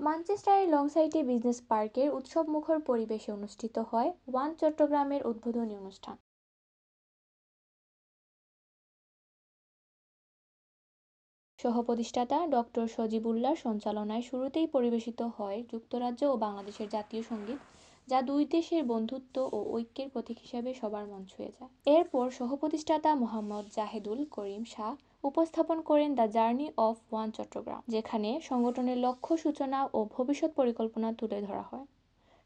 ম্যানচেস্টারের লংসাইটে business পার্কের উৎসবমুখর পরিবেশে অনুষ্ঠিত হয় ওয়ান চট্টগ্রামের উদ্বোধনী অনুষ্ঠান। সহ-প্রতিষ্ঠাতা ডক্টর সজিবুল্লাহর সঞ্চালনায় শুরুতেই পরিবেশিত হয় যুক্তরাজ্য ও বাংলাদেশের জাতীয় সংগীত যা দুই দেশের বন্ধুত্ব ও ঐক্যের প্রতীক হিসেবে সবার মন ছুঁয়ে যায়। এরপর সহ-প্রতিষ্ঠাতা মোহাম্মদ জাহেদুল করিম শাহ উপস্থাপন করেন the journey of one Chattogram, যেখানে সংগঠনের লক্ষ্য, সূচনা ও ভবিষ্যৎ পরিকল্পনা তুলে ধরা হয়।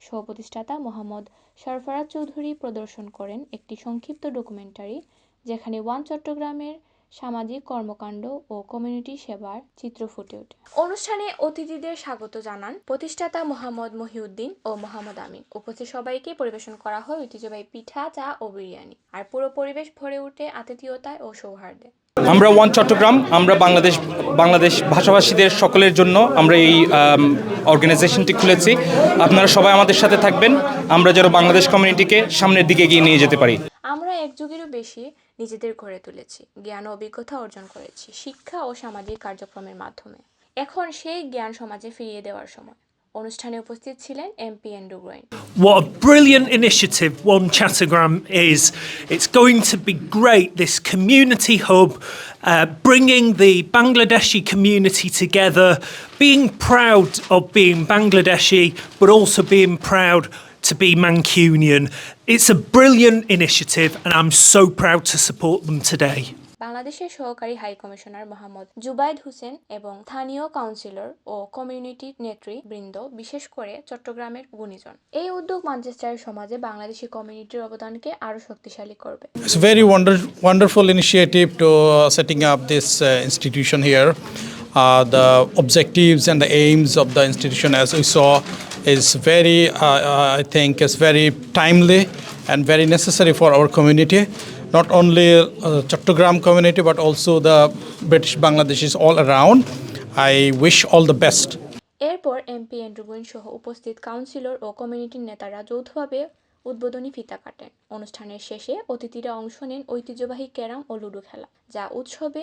সহ-প্রতিষ্ঠাতা মোহাম্মদ সরফরাজ চৌধুরী প্রদর্শন করেন একটি সংক্ষিপ্ত ডকুমেন্টারি, যেখানে ওয়ান চট্টগ্রামের সামাজিক কর্মকাণ্ড ও কমিউনিটি সেবার চিত্র ফুটে ওঠে। অনুষ্ঠানে অতিথিদের স্বাগত জানান প্রতিষ্ঠাতা মোহাম্মদ মহিউদ্দিন ও মোহাম্মদ আমিন। উপস্থিত সবাইকে পরিবেশন করা হয় ঐতিহ্যবাহী পিঠা চা ও বিরিয়ানি। আর পুরো পরিবেশ ভরে ওঠে আতিথেয়তায় ও সৌহার্দ্যে আমরা ওয়ান চট্টগ্রাম আমরা বাংলাদেশ বাংলাদেশ ভাষাভাষীদের সকলের জন্য আমরা এই অর্গানাইজেশনটি খুলেছি। আপনারা সবাই আমাদের সাথে থাকবেন। আমরা যেন বাংলাদেশ কমিউনিটিকে সামনের দিকে এগিয়ে নিয়ে যেতে পারি। এক যুগেরও বেশি নিজেদের গড়ে তুলেছি জ্ঞান ও অভিজ্ঞতা অর্জন করেছি শিক্ষা ও সামাজিক কার্যক্রমের মাধ্যমে এখন সেই জ্ঞান সমাজে ফিরিয়ে দেওয়ার সময় অনুষ্ঠানে উপস্থিত ছিলেন MP Andrew Gwynne What a brilliant initiative One Chattergram is. It's going to be great, this community hub, uh, bringing the Bangladeshi community together, being proud of being Bangladeshi, but also being proud to be Mancunian. It's a brilliant initiative, and I'm so proud to support them today. বাংলাদেশের সহকারী high commissioner Mohammad Zubaid Hossain এবং স্থানীয় councillor ও community নেতৃবৃন্দ বিশেষ করে চট্টগ্রামের গুণীজন এই উদ্যোগ ম্যানচেস্টারের সমাজে বাংলাদেশি কমিউনিটির অবদানকে আরও শক্তিশালী করবে It's a very wonder, wonderful initiative to uh, setting up this uh, institution here. Uh, the objectives and the aims of the institution, as we saw, is very, uh, uh, I think, is very timely and very necessary for our community. Not only uh, Chattogram community, but also the British Bangladeshis all around. I wish all the best. এরপর MP Andrew Gwynne সহ উপস্থিত councillor ও কমিউনিটির নেতারা যৌথভাবে উদ্বোধনী ফিতা কাটেন অনুষ্ঠানের শেষে অতিথিরা অংশ নেন ঐতিহ্যবাহী ক্যারাম ও লুডো খেলা যা উৎসবে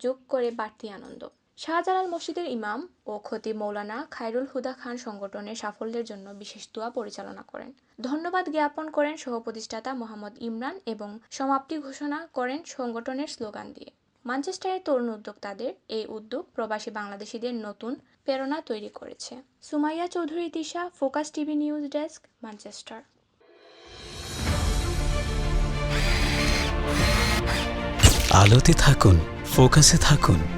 যোগ করে বাড়তি আনন্দ শাহজালাল মসজিদের ইমাম ও খতিব মৌলানা খায়রুল হুদা খান সংগঠনের সাফল্যের জন্য বিশেষ দোয়া পরিচালনা করেন। ধন্যবাদ জ্ঞাপন করেন সহ-প্রতিষ্ঠাতা মোহাম্মদ ইমরান এবং সমাপ্তি ঘোষণা করেন সংগঠনের স্লোগান দিয়ে। ম্যানচেস্টারের তরুণ উদ্যোক্তাদের এই উদ্যোগ প্রবাসী বাংলাদেশিদের নতুন প্রেরণা তৈরি করেছে। Sumaiya Chowdhury Tisha, focus TV news desk Manchester আলোতে থাকুন, ফোকাসে থাকুন।